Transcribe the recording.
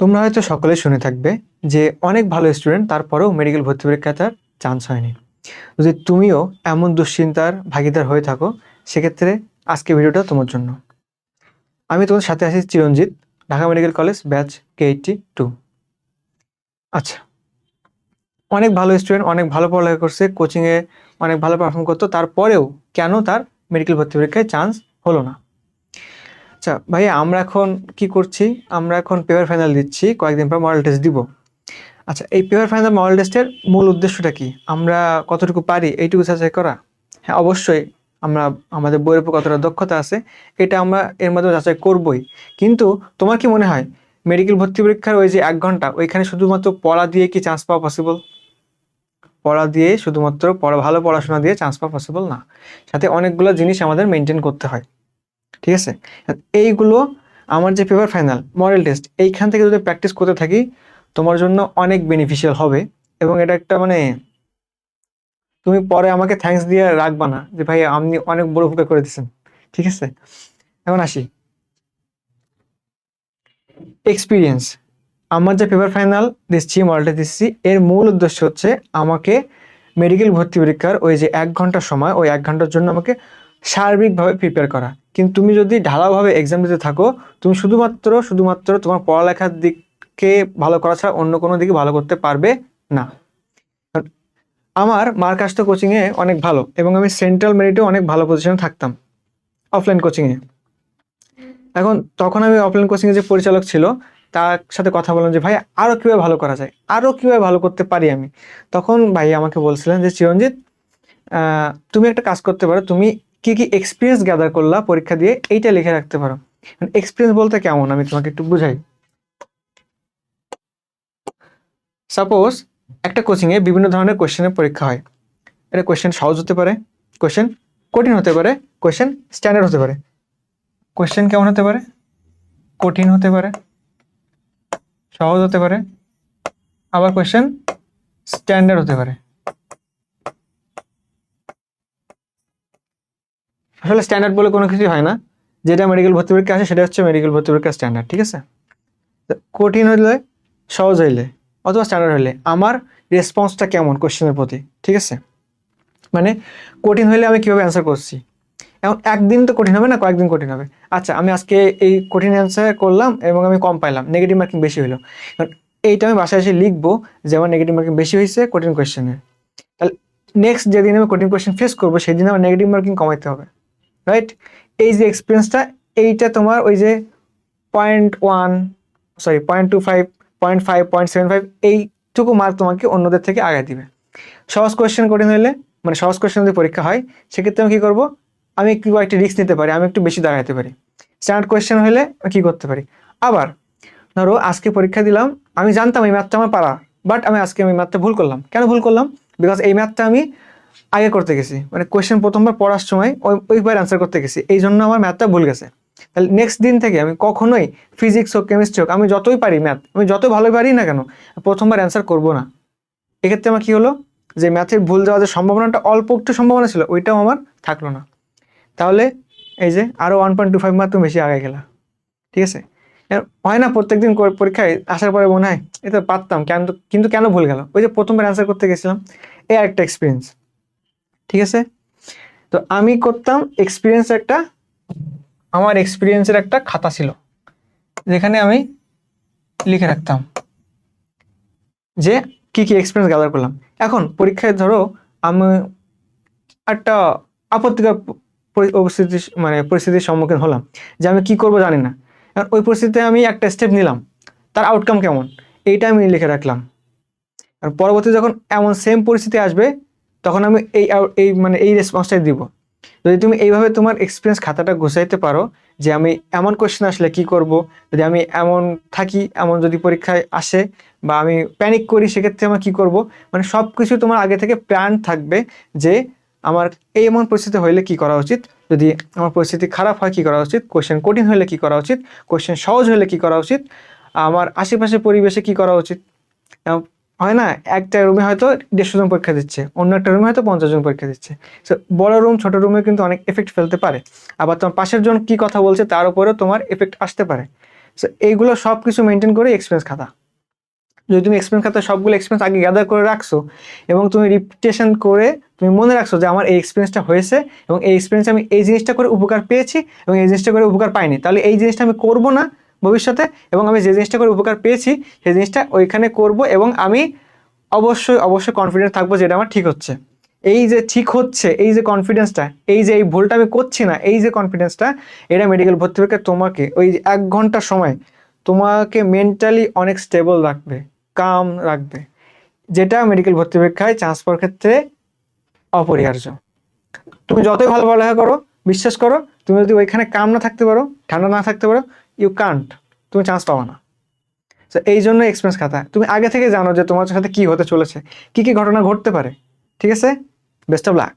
তোমরা হয়তো সকলে শুনে থাকবে যে অনেক ভালো স্টুডেন্ট তারপরেও মেডিকেল ভর্তি পরীক্ষায় তার চান্স হয়নি। যদি তুমিও এমন দুশ্চিন্তার ভাগিদার হয়ে থাকো, সেক্ষেত্রে আজকে ভিডিওটা তোমার জন্য। আমি তোমার সাথে আছি Chiranjit, Dhaka medical college batch K eighty two আচ্ছা অনেক ভালো স্টুডেন্ট অনেক ভালো পড়ালেখা করছে কোচিংয়ে অনেক ভালো পারফর্ম করতো, তারপরেও কেন তার মেডিকেল ভর্তি পরীক্ষায় চান্স হলো না? আচ্ছা ভাই আমরা এখন কি করছি? আমরা এখন পেপার ফাইনাল দিচ্ছি, কয়েকদিন পর মডেল টেস্ট দিব। আচ্ছা এই পেপার ফাইনাল মডেল টেস্টের মূল উদ্দেশ্যটা কি? আমরা কতটুকু পারি? এইটুকু যাচাই করা? হ্যাঁ অবশ্যই আমরা, আমাদের বইয়ের উপর কতটা দক্ষতা আছে, এটা আমরা এর মাধ্যমে যাচাই করবই। কিন্তু তোমার কি মনে হয় মেডিকেল ভর্তি পরীক্ষার ওই যে এক ঘণ্টা, ওইখানে শুধুমাত্র পড়া দিয়ে কি চান্স পাওয়া পসিবল পড়া দিয়ে শুধুমাত্র পড়া, ভালো পড়াশোনা দিয়ে চান্স পাওয়া পসিবল না। সাথে অনেকগুলো জিনিস আমাদের মেনটেন করতে হয়। ঠিক আছে? এইগুলো আমার যে পেপার ফাইনাল মডেল টেস্ট এইখান থেকে যদি প্র্যাকটিস করতে থাকি, তোমার জন্য অনেক বেনিফিশিয়াল হবে। এবং এটা একটা মানে তুমি পরে আমাকে থ্যাঙ্কস দিয়ে রাখবা না যে ভাই আপনি অনেক বড় উপকার করে দিচ্ছেন ঠিক আছে? এখন আসি। এক্সপিরিয়েন্স আমার যে পেপার ফাইনাল দিচ্ছি মডেলটা দিচ্ছি, এর মূল উদ্দেশ্য হচ্ছে আমাকে মেডিকেল ভর্তি পরীক্ষার ওই যে এক ঘণ্টার সময়, ওই এক ঘণ্টার জন্য আমাকে সার্বিকভাবে প্রিপেয়ার করা। কিন্তু তুমি যদি ঢালাওভাবে এক্সাম দিতে থাকো, তুমি শুধুমাত্র শুধুমাত্র তোমার পড়ালেখার দিককে ভালো করা ছাড়া অন্য কোনো দিকে ভালো করতে পারবে না। আমার মার্ক আসতো কোচিংয়ে অনেক ভালো এবং আমি সেন্ট্রাল মেরিটেও অনেক ভালো পজিশনে থাকতাম অফলাইন কোচিংয়ে এখন তখন আমি অফলাইন কোচিংয়ে যে পরিচালক ছিল, তার সাথে কথা বললাম যে, ভাই আরও কীভাবে ভালো করা যায়? আরও কীভাবে ভালো করতে পারি আমি? তখন ভাই আমাকে বলছিলেন যে, চিরঞ্জিত তুমি একটা কাজ করতে পারো, তুমি কি কি এক্সপিরিয়েন্স গ্যাদার করলা পরীক্ষা দিয়ে এইটা লিখে রাখতে পারো। এক্সপিরিয়েন্স বলতে কেমন? আমি তোমাকে একটু বুঝাই। সাপোজ একটা কোচিংয়ে বিভিন্ন ধরনের কোশ্চেনের পরীক্ষা হয়। এটা কোশ্চেন সহজ হতে পারে কোশ্চেন কঠিন হতে পারে কোশ্চেন স্ট্যান্ডার্ড হতে পারে। কোশ্চেন কেমন হতে পারে? কঠিন হতে পারে, সহজ হতে পারে। আবার কোশ্চেন স্ট্যান্ডার্ড হতে পারে। আসলে স্ট্যান্ডার্ড বলে কোনো কিছুই হয় না। যেটা মেডিকেল ভর্তি পরীক্ষা আসে, সেটা হচ্ছে মেডিকেল ভর্তি পরীক্ষা স্ট্যান্ডার্ড ঠিক আছে? কঠিন হইলে, সহজ হইলে, অথবা স্ট্যান্ডার্ড হইলে, আমার রেসপন্সটা কেমন কোশ্চেনের প্রতি, ঠিক আছে? মানে কঠিন হইলে আমি কীভাবে অ্যান্সার করছি? এখন একদিন তো কঠিন হবে না, কয়েকদিন কঠিন হবে। আচ্ছা আমি আজকে এই কঠিন অ্যান্সার করলাম এবং আমি কম পাইলাম নেগেটিভ মার্কিং বেশি হলো কারণ এইটা আমি বাসায় এসে লিখব যে আমার নেগেটিভ মার্কিং বেশি হয়েছে কঠিন কোয়েশ্চেনে তাহলে নেক্সট যেদিন আমি কঠিন কোয়েশ্চেন ফেস করব, সেদিন আমার নেগেটিভ মার্কিং কমাইতে হবে। রাইট এই যে এক্সপিরিয়েন্সটা এইটা তোমার ওই যে point one sorry point two five point five point seven five এইটুকু মার্ক তোমাকে অন্যদের থেকে আগে দিবে। সহজ কোয়েশ্চেন কঠিন হইলে মানে সহজ কোয়েশ্চেন যদি পরীক্ষা হয়, সেক্ষেত্রে আমি কী করব? আমি একটু একটা রিস্ক নিতে পারি, আমি একটু বেশি দাঁড়াতে পারি। স্ট্যান্ডার্ড কোয়েশ্চেন হলে আমি কী করতে পারি? আবার, ধরো আজকে পরীক্ষা দিলাম, আমি জানতাম এই ম্যাথটা আমার পারা বাট আমি আজকে আমি ম্যাথটা ভুল করলাম। কেন ভুল করলাম? বিকজ এই ম্যাথটা আমি আগে করতে গেছি। মানে কোয়েশ্চেন প্রথমবার পড়ার সময় ওই, ওইবার অ্যান্সার করতে গেছি। এই জন্য আমার ম্যাথটা ভুল গেছে। তাহলে নেক্সট দিন থেকে আমি কখনোই ফিজিক্স হোক কেমিস্ট্রি হোক, আমি যতই পারি ম্যাথ আমি যত ভালো পারি না কেন, প্রথমবার অ্যান্সার করব না। এক্ষেত্রে আমার কী হলো? যে ম্যাথের ভুল যাওয়ার যে সম্ভাবনাটা অল্প একটু সম্ভাবনা ছিল, ওইটাও আমার থাকল না। তাহলে এই যে আরও one point two five mark তুমি বেশি আগে গেলা ঠিক আছে? হয় না প্রত্যেকদিন পরীক্ষায় আসার পরে মনে হয় এটা পারতাম, কেন কিন্তু কেন ভুল গেল? ওই যে প্রথমবার অ্যান্সার করতে গেছিলাম এই একটা এক্সপিরিয়েন্স ঠিক আছে? তো আমি করতাম এক্সপিরিয়েন্স একটা, আমার এক্সপিরিয়েন্সের একটা খাতা ছিল, যেখানে আমি লিখে রাখতাম যে কি কি এক্সপিরিয়েন্স গ্যাদার করলাম। এখন পরীক্ষায় ধরো আমি একটা আপত্তিকর পরিস্থিতি মানে পরিস্থিতির সম্মুখীন হলাম, যে আমি কি করব জানি না। এখন ওই পরিস্থিতিতে আমি একটা স্টেপ নিলাম, তার আউটকাম কেমন? এইটা আমি লিখে রাখলাম। আর পরবর্তী যখন এমন সেম পরিস্থিতি আসবে তখন আমি এই এই মানে এই রেসপন্সটাই দিব। যদি তুমি এইভাবে তোমার এক্সপিরিয়েন্স খাতাটা গুছাইতে পারো যে আমি এমন কোয়েশ্চেন আসলে কি করব, যদি আমি এমন থাকি, এমন যদি পরীক্ষায় আসে বা আমি প্যানিক করি, সেক্ষেত্রে আমার কি করব? মানে সব কিছু তোমার আগে থেকে প্ল্যান থাকবে যে আমার এই এমন পরিস্থিতি হইলে কি করা উচিত? যদি আমার পরিস্থিতি খারাপ হয়, কি করা উচিত? কোশ্চেন কঠিন হলে কি করা উচিত? কোশ্চেন সহজ হলে কি করা উচিত? আমার আশেপাশে পরিবেশে কি করা উচিত? হয় না, একটা রুমে হয়তো দেড়শো জন পরীক্ষা দিচ্ছে, অন্য একটা রুমে হয়তো পঞ্চাশ জন পরীক্ষা দিচ্ছে। সো বড় রুম ছোট রুমে কিন্তু অনেক এফেক্ট ফেলতে পারে। আবার তোমার পাশের জন কি কথা বলছে তার উপরেও তোমার এফেক্ট আসতে পারে। সো এইগুলো সব কিছু মেনটেন করে এক্সপিরিয়েন্স খাতা। যদি তুমি এক্সপিরিয়েন্স খাতা, সবগুলো এক্সপিরিয়েন্স আগে গ্যাদার করে রাখছো এবং তুমি রিপিটেশন করে তুমি মনে রাখছো যে আমার এই এক্সপিরিয়েন্সটা হয়েছে এবং এই এক্সপিরিয়েন্স আমি এই জিনিসটা করে উপকার পেয়েছি এবং এই জিনিসটা করে উপকার পাইনি, তাহলে এই জিনিসটা আমি করব না ভবিষ্যতে এবং আমি যে জিনিসটা করে উপকার পেয়েছি, সেই জিনিসটা ওইখানে করব এবং আমি অবশ্যই অবশ্যই কনফিডেন্স থাকব যেটা আমার ঠিক হচ্ছে। এই যে ঠিক হচ্ছে, এই যে কনফিডেন্সটা এই যে এই ভুলটা আমি করছি না, এই যে কনফিডেন্সটা এটা মেডিকেল ভর্তি পরীক্ষায় তোমাকে ওই এক ঘণ্টা সময় তোমাকে মেন্টালি অনেক স্টেবল রাখবে কাম রাখবে। যেটা মেডিকেল ভর্তি পরীক্ষায় চান্স পাওয়ার ক্ষেত্রে অপরিহার্য। তুমি যতই ভালো পড়ালেখা করো, বিশ্বাস করো, তুমি যদি ওইখানে কাম না থাকতে পারো, ঠান্ডা না থাকতে পারো ইউ কান্ট তুমি চান্স পাবো না। তো এই জন্য এক্সপিরিয়েন্স খাতা। তুমি আগে থেকে জানো যে তোমার সাথে কি হতে চলেছে, কি কি ঘটনা ঘটতে পারে। ঠিক আছে? Best of luck